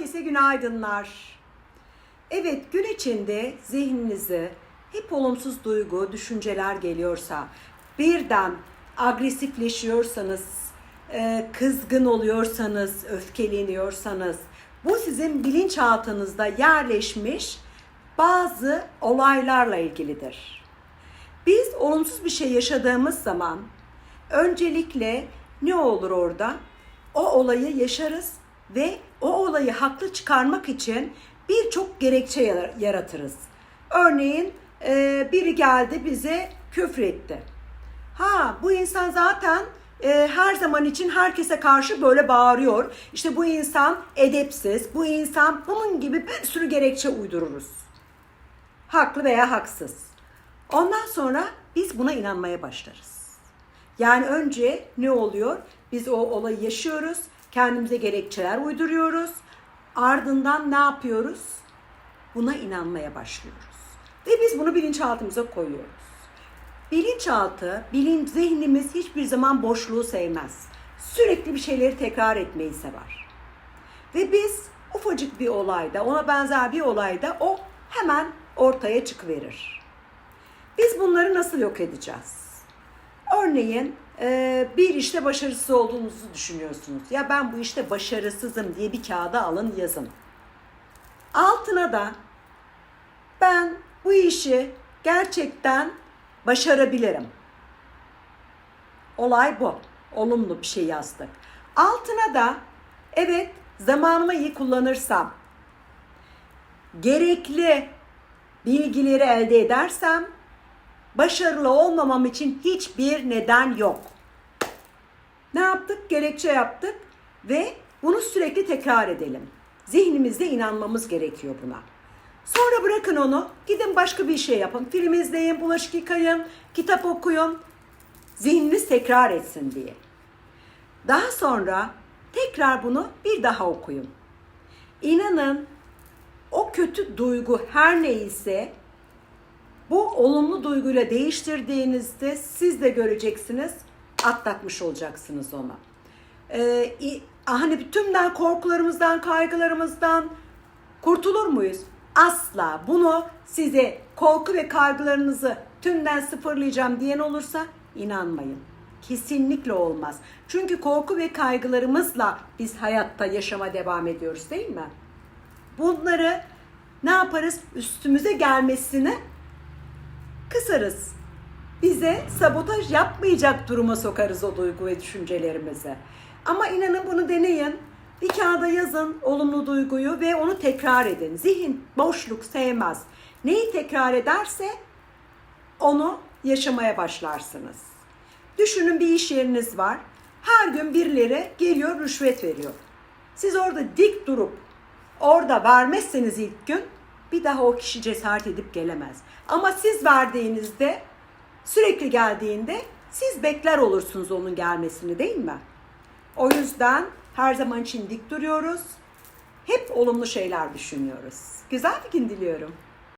Herkese günaydınlar. Evet gün içinde zihninize hep olumsuz duygu, düşünceler geliyorsa, birden agresifleşiyorsanız, e, kızgın oluyorsanız, öfkeleniyorsanız, bu sizin bilinçaltınızda yerleşmiş bazı olaylarla ilgilidir. Biz olumsuz bir şey yaşadığımız zaman öncelikle ne olur orada? O olayı yaşarız ve o olayı haklı çıkarmak için birçok gerekçe yar- yaratırız. Örneğin e, biri geldi bize küfretti. Ha bu insan zaten e, her zaman için herkese karşı böyle bağırıyor. İşte bu insan edepsiz, bu insan bunun gibi bir sürü gerekçe uydururuz. Haklı veya haksız. Ondan sonra biz buna inanmaya başlarız. Yani önce ne oluyor? Biz o olayı yaşıyoruz, kendimize gerekçeler uyduruyoruz. Ardından ne yapıyoruz? Buna inanmaya başlıyoruz. Ve biz bunu bilinçaltımıza koyuyoruz. Bilinçaltı, bilinç zihnimiz hiçbir zaman boşluğu sevmez. Sürekli bir şeyleri tekrar etmeyi sever. Ve biz ufacık bir olayda, ona benzer bir olayda o hemen ortaya çıkıverir. Biz bunları nasıl yok edeceğiz? Örneğin bir işte başarısız olduğunuzu düşünüyorsunuz. Ya ben bu işte başarısızım diye bir kağıda alın yazın. Altına da ben bu işi gerçekten başarabilirim. Olay bu. Olumlu bir şey yazdık. Altına da evet zamanımı iyi kullanırsam, gerekli bilgileri elde edersem başarılı olmamam için hiçbir neden yok. Ne yaptık? Gerekçe yaptık ve bunu sürekli tekrar edelim. Zihnimizde inanmamız gerekiyor buna. Sonra bırakın onu, gidin başka bir şey yapın. Film izleyin, bulaşık yıkayın, kitap okuyun. Zihniniz tekrar etsin diye. Daha sonra tekrar bunu bir daha okuyun. İnanın o kötü duygu her neyse olumlu duyguyla değiştirdiğinizde siz de göreceksiniz, atlatmış olacaksınız ona. Ee, hani tümden korkularımızdan, kaygılarımızdan kurtulur muyuz? Asla. Bunu size korku ve kaygılarınızı tümden sıfırlayacağım diyen olursa inanmayın. Kesinlikle olmaz. Çünkü korku ve kaygılarımızla biz hayatta yaşama devam ediyoruz değil mi? Bunları ne yaparız? Üstümüze gelmesini kısarız. Bize sabotaj yapmayacak duruma sokarız o duygu ve düşüncelerimizi. Ama inanın bunu deneyin. Bir kağıda yazın olumlu duyguyu ve onu tekrar edin. Zihin boşluk sevmez. Neyi tekrar ederse onu yaşamaya başlarsınız. Düşünün bir iş yeriniz var. Her gün birileri geliyor rüşvet veriyor. Siz orada dik durup orada vermezseniz ilk gün bir daha o kişi cesaret edip gelemez. Ama siz verdiğinizde sürekli geldiğinde siz bekler olursunuz onun gelmesini değil mi? O yüzden her zaman için dik duruyoruz. Hep olumlu şeyler düşünüyoruz. Güzel bir gün diliyorum.